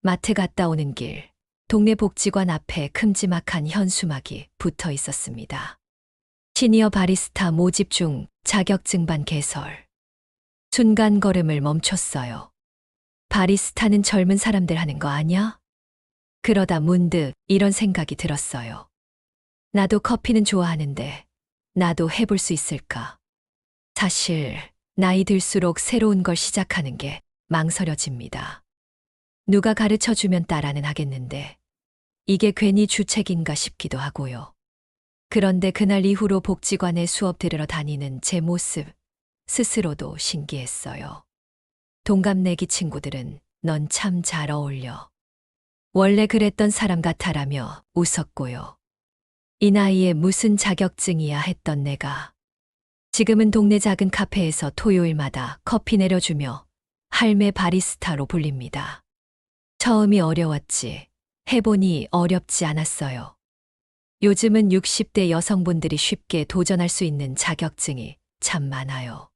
마트 갔다 오는 길, 동네 복지관 앞에 큼지막한 현수막이 붙어 있었습니다. 시니어 바리스타 모집 중 자격증반 개설. 순간 걸음을 멈췄어요. 바리스타는 젊은 사람들 하는 거 아냐? 그러다 문득 이런 생각이 들었어요. 나도 커피는 좋아하는데, 나도 해볼 수 있을까? 사실, 나이 들수록 새로운 걸 시작하는 게 망설여집니다. 누가 가르쳐 주면 따라는 하겠는데, 이게 괜히 주책인가 싶기도 하고요. 그런데 그날 이후로 복지관에 수업 들으러 다니는 제 모습, 스스로도 신기했어요. 동갑내기 친구들은 넌 참 잘 어울려. 원래 그랬던 사람 같아라며 웃었고요. 이 나이에 무슨 자격증이야 했던 내가. 지금은 동네 작은 카페에서 토요일마다 커피 내려주며 할매 바리스타로 불립니다. 처음이 어려웠지. 해보니 어렵지 않았어요. 요즘은 60대 여성분들이 쉽게 도전할 수 있는 자격증이 참 많아요.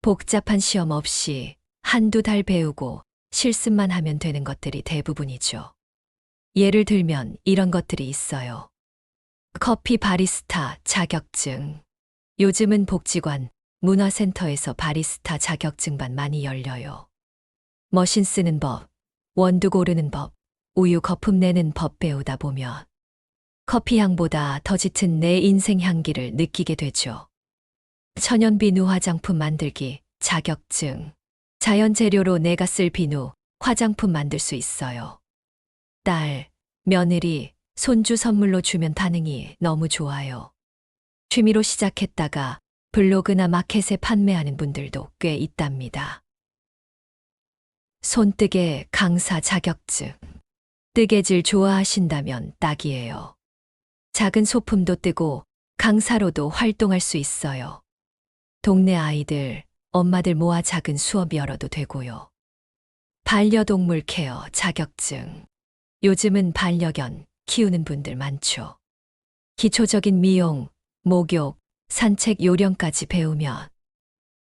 복잡한 시험 없이 한두 달 배우고 실습만 하면 되는 것들이 대부분이죠. 예를 들면 이런 것들이 있어요. 커피 바리스타 자격증. 요즘은 복지관, 문화센터에서 바리스타 자격증반 많이 열려요. 머신 쓰는 법, 원두 고르는 법, 우유 거품 내는 법 배우다 보면 커피 향보다 더 짙은 내 인생 향기를 느끼게 되죠. 천연 비누 화장품 만들기 자격증. 자연 재료로 내가 쓸 비누 화장품 만들 수 있어요. 딸, 며느리, 손주 선물로 주면 반응이 너무 좋아요. 취미로 시작했다가 블로그나 마켓에 판매하는 분들도 꽤 있답니다. 손뜨개 강사 자격증. 뜨개질 좋아하신다면 딱이에요. 작은 소품도 뜨고 강사로도 활동할 수 있어요. 동네 아이들, 엄마들 모아 작은 수업 열어도 되고요. 반려동물 케어 자격증. 요즘은 반려견 키우는 분들 많죠. 기초적인 미용, 목욕, 산책 요령까지 배우면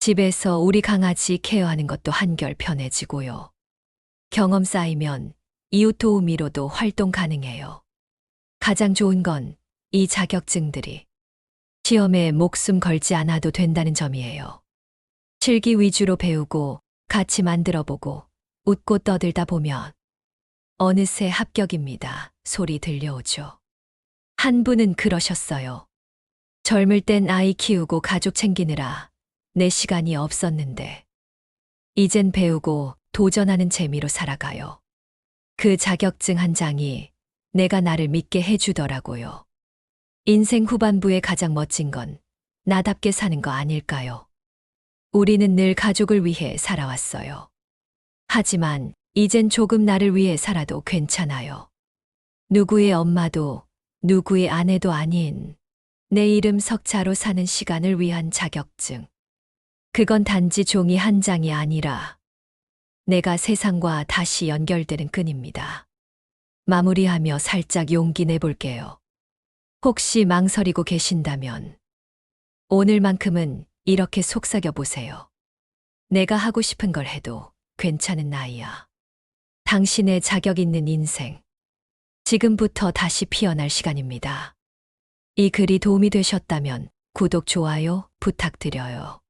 집에서 우리 강아지 케어하는 것도 한결 편해지고요. 경험 쌓이면 이웃 도우미로도 활동 가능해요. 가장 좋은 건 이 자격증들이 시험에 목숨 걸지 않아도 된다는 점이에요. 실기 위주로 배우고 같이 만들어 보고 웃고 떠들다 보면 어느새 합격입니다. 소리 들려오죠. 한 분은 그러셨어요. 젊을 땐 아이 키우고 가족 챙기느라 내 시간이 없었는데 이젠 배우고 도전하는 재미로 살아가요. 그 자격증 한 장이 내가 나를 믿게 해주더라고요. 인생 후반부에 가장 멋진 건 나답게 사는 거 아닐까요? 우리는 늘 가족을 위해 살아왔어요. 하지만 이젠 조금 나를 위해 살아도 괜찮아요. 누구의 엄마도 누구의 아내도 아닌 내 이름 석자로 사는 시간을 위한 자격증. 그건 단지 종이 한 장이 아니라 내가 세상과 다시 연결되는 끈입니다. 마무리하며 살짝 용기 내볼게요. 혹시 망설이고 계신다면 오늘만큼은 이렇게 속삭여 보세요. 내가 하고 싶은 걸 해도 괜찮은 나이야. 당신의 자격 있는 인생. 지금부터 다시 피어날 시간입니다. 이 글이 도움이 되셨다면 구독, 좋아요 부탁드려요.